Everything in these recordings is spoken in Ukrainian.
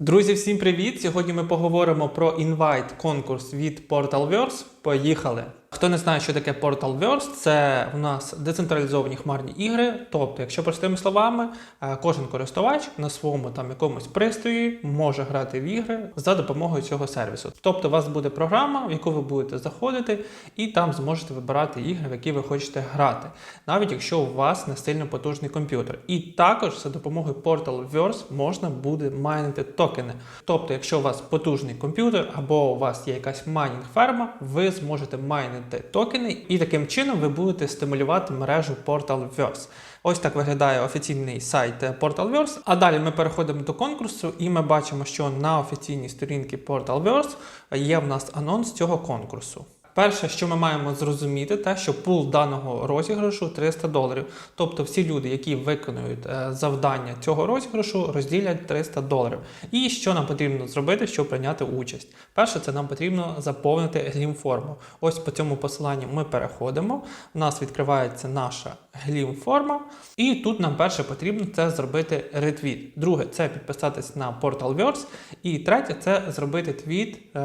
Друзі, всім привіт! Сьогодні ми поговоримо про інвайт конкурс від Portalverse. Поїхали! Хто не знає, що таке Portalverse, це у нас децентралізовані хмарні ігри. Тобто, якщо простими словами, е, кожен користувач на своєму там якомусь пристрої може грати в ігри за допомогою цього сервісу. Тобто, у вас буде програма, в яку ви будете заходити, і там зможете вибирати ігри, в які ви хочете грати, навіть якщо у вас не сильно потужний комп'ютер. І також за допомогою Portalverse можна буде майнити токени. Тобто, якщо у вас потужний комп'ютер або у вас є якась майнінг ферма, ви зможете майнити токени, і таким чином ви будете стимулювати мережу Portalverse. Ось так виглядає офіційний сайт е, Portalverse. А далі ми переходимо до конкурсу, і ми бачимо, що на офіційній сторінці Portalverse є в нас анонс цього конкурсу. Перше, що ми маємо зрозуміти, те, що пул даного розіграшу 300 доларів. Тобто всі люди, які виконують е, завдання цього розіграшу, розділять 300 доларів. І що нам потрібно зробити, щоб прийняти участь? Перше, це нам потрібно заповнити глім-форму. Ось по цьому посиланню ми переходимо. У нас відкривається наша глім-форма, і тут нам перше потрібно це зробити ретвіт. Друге, це підписатись на Portalverse. І третє, це зробити твіт е,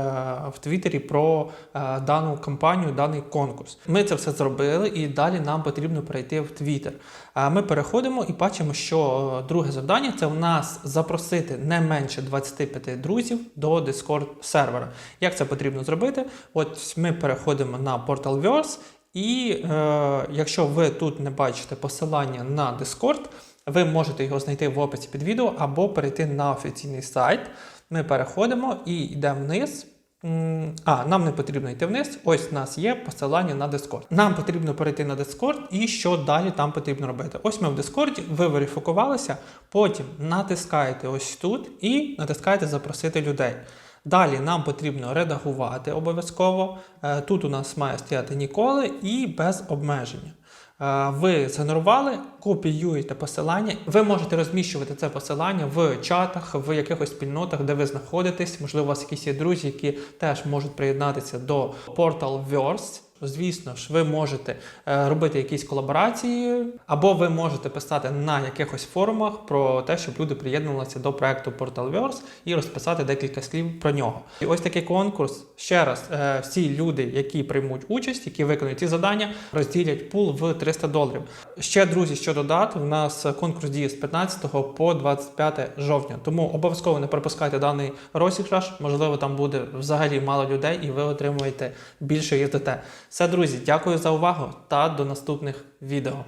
в Твіттері про е, дану кампанію, даний конкурс. Ми це все зробили, і далі нам потрібно перейти в. Е, Ми переходимо і бачимо, що е, друге завдання це у нас запросити не менше 25 друзів до Discord сервера. Як це потрібно зробити? От ми переходимо на Portalverse, і е, якщо ви тут не бачите посилання на Discord, ви можете його знайти в описі під відео або перейти на офіційний сайт. Ми переходимо і йдемо вниз. А, нам не потрібно йти вниз. Ось у нас є посилання на Discord. Нам потрібно перейти на Discord і що далі там потрібно робити. Ось ми в Discord, ви верифікувалися, потім натискаєте ось тут і натискаєте запросити людей. Далі нам потрібно редагувати обов'язково. Е, Тут у нас має стояти ніколи і без обмеження. Е, Ви згенерували, копіюєте посилання. Ви можете розміщувати це посилання в чатах, в якихось спільнотах, де ви знаходитесь. Можливо, у вас якісь є друзі, які теж можуть приєднатися до Portalverse. Звісно ж, ви можете е, робити якісь колаборації, або ви можете писати на якихось форумах про те, щоб люди приєднувалися до проекту Portalverse і розписати декілька слів про нього. І ось такий конкурс. Ще раз, е, всі люди, які приймуть участь, які виконують ці завдання, розділять пул в 300 доларів. Ще друзі, що додати, у нас конкурс діє з 15 по 25 жовтня. Тому обов'язково не пропускайте даний розіграш. Можливо, там буде взагалі мало людей, і ви отримуєте більше ЄТТ. Все, друзі, дякую за увагу та до наступних відео.